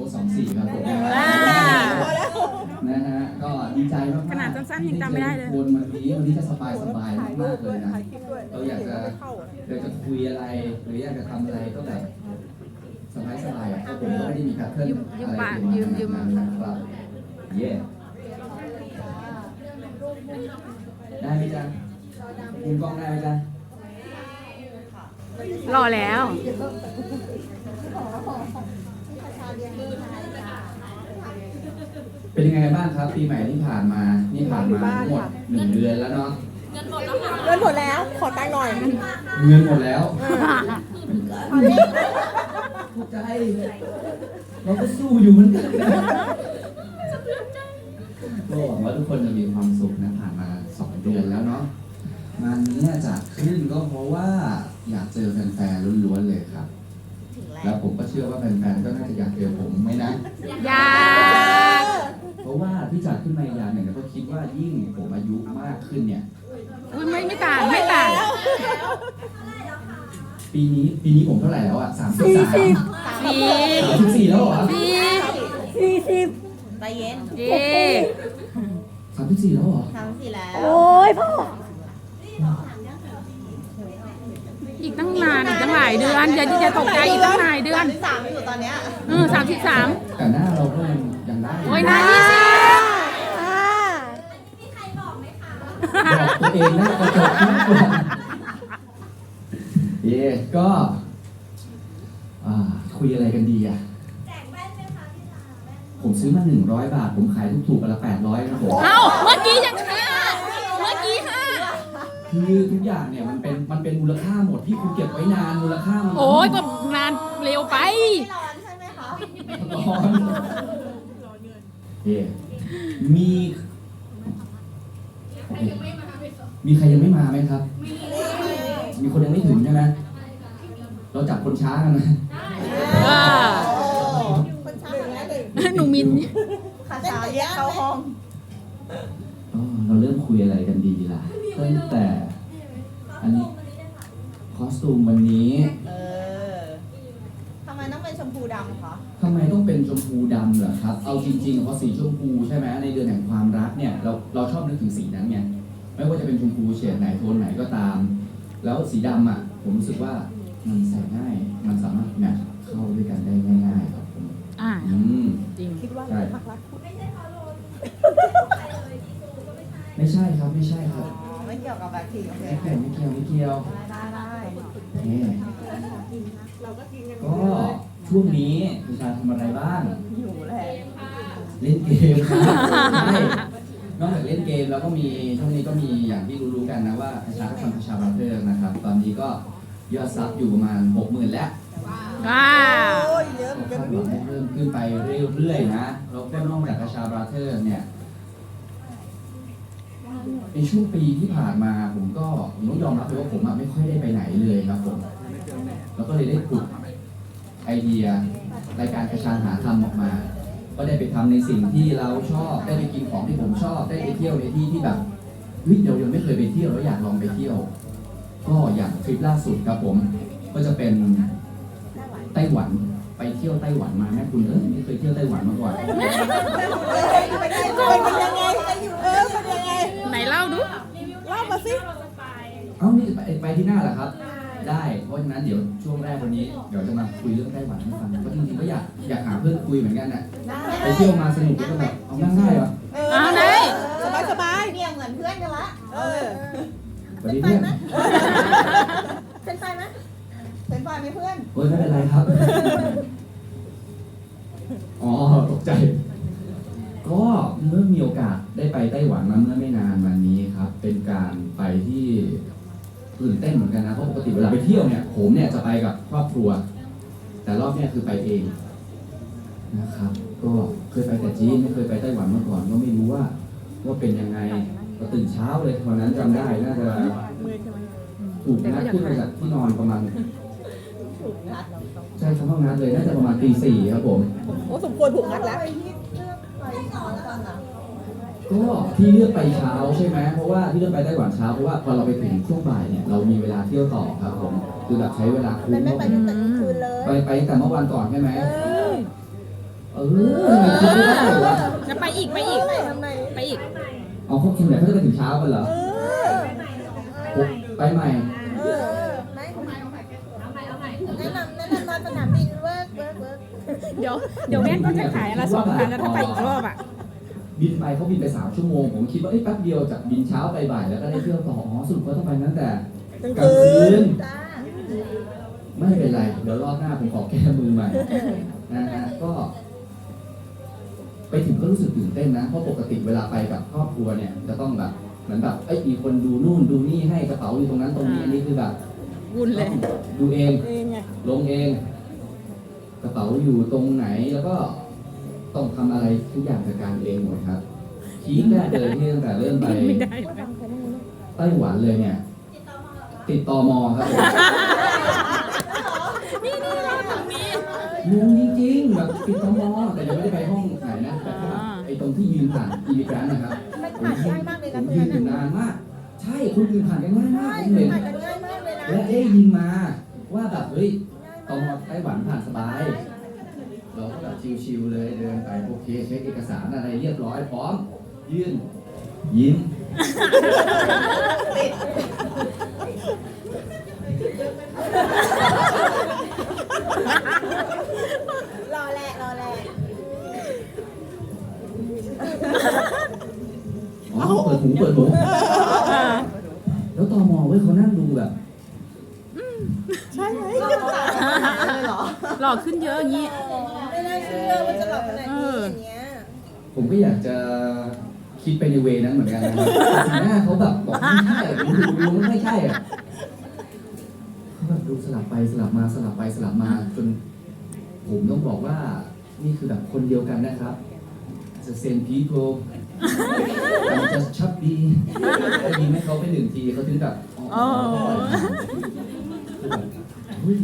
ค้ดสองสี่ครับผมอ่านะฮะก็ดีใจมากๆขนาดสั้นๆยังจำไม่ได้เลยที่จอทุกคนวันนี้วันนี้จะสบายสบายๆมากๆเลยนะเราอยากจะอยากจะคุยอะไรหรืออยากจะทำอะไรก็แบบสบายสบายๆอะเพราะผมก็ไม่ได้มีการเคลื่อนยืมยืมอะไรปากเกินยืมมาขนาดนั้นนะครับเย่ได้ไหมจ๊ะคุณกล้องได้ไหมจ๊ะรอแล้ว เป็นยังไงบ้างครับปีใหม่ที่ผ่านมา นี่ผ่านมาทั้งหมดหนึ่งเดือนแล้วเนาะ เงินหมดแล้วขอตังค์หน่อยเงินหมดแล้วถูกใจ เราก็สู้อยู่เหมือนกันนะก็หวังว่าทุกคนจะมีความสุขนะผ่านมาสองเดือนแล้วเนาะงานนี้จัดขึ้นก็เพราะว่าอยากเจอแฟนๆล้วนๆเลยครับ แล้วผมก็เชื่อว่าแฟนๆก็น่าจะอยากเจอผมไหมนะ อยาก เพราะว่าที่จัดขึ้นมาอีกอย่างหนึ่งเนี่ยก็คิดว่ายิ่งผมอายุมากขึ้นเนี่ย อุ้ยไม่ไม่ต่างไม่ต่างปีนี้ปีนี้ผมเท่าไหร่แล้วอะสามสิบสามสี่สามสิบสี่แล้วเหรอสี่สี่สิบใจเย็นเย่สามสิบสี่แล้วเหรอ ทำสิแล้วโอ้ยพ่ออีกตั้งนานอีกตั้งหลายเดือนอย่าอย่าตกใจอีกตั้งหลายเดือน สามอยู่ตอนเนี้ย เออสามสิบสามแต่หน้าเราก็ยังยังได้ โอ้ยนายยี่สิบอ่าบอกตัวเองหน้ากระจกทุกวันเย่ก็อ่าคุยอะไรกันดีอะ ผมซื้อมาหนึ่งร้อยบาท ผมขายถูกๆกันละแปดร้อยครับผม เอ้าเมื่อกี้ยังห้าเมื่อกี้ห้าคือทุกอย่างเนี่ยมันเป็นมันเป็นมูลค่าหมดที่คุณเก็บไว้นานมูลค่ามันโอ้ยก็นานเร็วไปไม่ร้อนใช่ไหมคะ ร้อน เย่มีโอเคมีใครยังไม่มาไหมครับ มีคนยังไม่ถึงใช่ไหมเราจับคนช้ากันนะเออคนช้าหนึ่งแล้วหนึ่งหนูมินขาชาแยกเข้าห้องอ๋อเราเริ่มคุยอะไรกันดีล่ะตั้งแต่ อันนี้คอสตูมวันนี้ เออทำไมต้องเป็น ชมพูดำคะทำไมต้องเป็นชมพูดำเหรอครับ เอาจริงๆเพราะสีชมพูใช่ไหมในเดือนแห่งความรักเนี่ยเราเราชอบนึกถึงสีนั้นไงไม่ว่าจะเป็นชมพูเฉดไหนโทนไหนก็ตาม แล้วสีดำอะผมรู้สึกว่ามันใส่ง่ายมันสามารถแมทช์เข้าด้วยกันได้ง่ายๆครับผมอ่าอืม จริง คิดว่าใช่ พักรักไม่ใช่ครับไม่ใช่ครับอ๋อไม่เกี่ยวกับแบคทีโอเคไม่เกี่ยวไม่เกี่ยวไม่เกี่ยวได้ได้ได้ นี่ก็ ช่วงนี้คุณชาทำอะไรบ้าง อยู่แหละเล่นเกมครับใช่นอกจากเล่นเกมแล้วก็มีช่วงนี้ก็มีอย่างที่รู้ๆกันนะว่าประชาก็ทำประชาบาเทอร์นะครับ ตอนนี้ก็ยอดซับอยู่ประมาณหกหมื่นแล้วว้าว โอ้ยเยอะเหมืก็อนกันคาดหวังให้เพิ่มขึ้นไปเรื่อยๆนะแล้วก็นอกจากประชาบาเทอร์เนี่ยในช่วงปีที่ผ่านมาผมก็ผมต้องยอมรับเลยว่าผมอะไม่ค่อยได้ไปไหนเลยครับผม แล้วก็เลยได้ขุด ไอเดียรายการกระชานหาธรรมออกมา ก็ได้ไปทำในสิ่งที่เราชอบ ได้ไปกินของที่ผมชอบ ได้ไปเที่ยวในที่ที่แบบเฮ้ยเรายังไม่เคยไปเที่ยวแล้วอยากลองไปเที่ยว ก็อย่างทริปล่าสุดครับผม ก็จะเป็นไต้หวันไปเที่ยวไต้หวันมาแม่คุณเออไม่เคยเที่ยวไต้หวันมาก่อนเป็นยังไงเป็นยังไงเออเป็นยังไงไหนเล่าดูเล่ามาสิเอ้านี่ไปไปที่หน้าเหรอครับ ได้ เพราะฉะนั้นเดี๋ยวช่วงแรกวันนี้เดี๋ยวจะมาคุยเรื่องไต้หวันให้ฟังเพราะจริงๆก็อยากอยากหาเพื่อนคุยเหมือนกันน่ะไปเที่ยวมาสนุกก็แบบเอานั่งได้เหรอเอาไหนสบายสบายเนี่ยเหมือนเพื่อนกันละเออสวัสดีเพื่อนเป็นไฟไหมเป็นไฟไหมเพื่อนโอ้ยไม่เป็นไรครับ อ๋อตกใจ ก็เมื่อมีโอกาสได้ไปไต้หวันมาเมื่อไม่นานวันนี้ครับ เป็นการไปที่ ตื่นเต้นเหมือนกันนะเพราะปกติเวลาไปเที่ยวเนี่ยผมเนี่ยจะไปกับครอบครัว แต่รอบเนี้ยคือไปเองนะครับ ก็เคยไปแต่จีนไม่เคยไปไต้หวันมาก่อนก็ไม่รู้ว่าว่าเป็นยังไงก็ตื่นเช้าเลยวันนั้นจำได้น่าจะถูกนัดขึ้นมาจากที่นอนประมาณถูกงัดใช่ครับห้องนัดเลยน่าจะประมาณตีสี่ครับผมโอ้สมควรถูกงัดแล้วไปที่เลือกไปนอนแล้วกันนะ ก็ที่เลือกไปเช้าใช่ไหมเพราะว่าที่เลือกไปไต้หวันเช้าเพราะว่าพอเราไปถึงช่วงบ่ายเนี่ยเรามีเวลาเที่ยวต่อครับผมคือแบบใช้เวลาคุ้มไม่ไม่ไปตั้งแต่กลางคืนเลย ไปไปแต่เมื่อวันก่อนใช่ไหมเออเออีกไปอีกทำไมไปอีกเอาเขาคิวไหนเขาจะไปถึงเช้ากันเหรอเออผมไปใหม่เออไม่แนะนำแนะนำมาสนามบินเวิร์กเวิร์กเวิร์กเดี๋ยวเดี๋ยวแม่ก็จะขายอนละสองพันแล้วถ้าไปอีกรอบอะ บินไปเขาบินไปสามชั่วโมง ผมคิดว่าเอ้ยแป๊บเดียวจากบินเช้าไปบ่ายแล้วก็ได้เที่ยวต่ออ๋อสรุปเขาต้องไปตั้งแต่กลางกลางคืคืนนจ้าไม่เป็นไรเดี๋ยวรอบหน้าผมขอแก้มือใหม่นะฮะก็ ไปถึงก็รู้สึกตื่นเต้นนะเพราะปกติเวลาไปกับครอบครัวเนี่ยจะต้องแบบเหมือนแบบเอ้ยมีคนดูนู่นดูนี่ให้กระเป๋าอยู่ตรงนั้นตรงนี้อันนี้คือแบบวุ่นเลยดูเองเองไงลงเอง กระเป๋าอยู่ตรงไหนแล้วก็ ต้องทำอะไรทุกอย่างจัดการเองหมดครับคีคแรกเลยที่ตั้งแต่เริ่มไปไม่ได้เลยไต้หวันเลยเนี่ย ติดต่อมอครับผมนี่นี่เราตรงนี้งงจริงๆแบบติดต่อมอแต่ยังไม่ได้ไปห้องไหนนะแต่ไอ้ตรงที่ยืนผ่านอีมิกรันนะครับมันผ่านง่ายมากเลยผนะมเพื่ยือนนอยู่นานมาก ใช่คุณยืนผ่านกันง่ายมากใช่ผมเห็นผ่านกันง่ายมากเลยนะและได้ยินมาว่าแบบเฮ้ยตอนไต้หวันผ่านสบาย เราก็แบบชิวๆเลยเดินไปโอเคเช็คเอกสารอะไรเรียบร้อยพร้อม ยื่นยิ้มรอแหละรอแหละอ๋อเปิดหูเปิดหูแล้วตอมอเว้ยเขานั่งดูแบบ ใช่ไหมเลยเหรอหล่อขึ้นเยอะอย่างนี้ ไม่น่าเชื่อว่าจะหลอกขนาดนี้อย่างเงี้ยผมก็อยากจะคิดไปในเวนั้นเหมือนกันนะครับแต่สีหน้าเขาแบบบอกไม่ใช่ดูดูมันไม่ใช่อะเขาแบบดูสลับไปสลับมาสลับไปสลับมาจนผมต้องบอกว่า นี่คือแบบคนเดียวกันนะครับ the same people แต่จะชับดีได้ยินให้เขาไปหนึ่งทีเขาถึงแบบอ๋ออ๋ออ๋อคือแบบเฮ้ย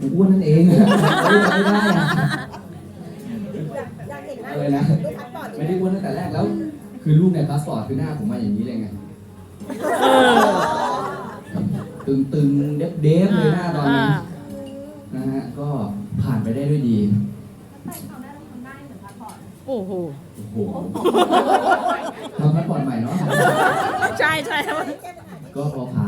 กูอ้วนนั่นเองอะไม่ได้อะอยากอยากเห็นหน้าอะไรนะ ดูพาสปอร์ตไม่ได้อ้วนตั้งแต่แรกแล้ว คือรูปในพาสปอร์ตคือหน้าผมมาอย่างนี้เลยไงเออตึงตึงๆเด็บเด็บๆเลยหน้าตอนอ่านี้นะฮะ ก็ผ่านไปได้ด้วยดี โอ้โห โอ้โหทำพาสปอร์ตใหม่เนาะ ใช่ใช่แก้ปัญหาก็พอผ่าน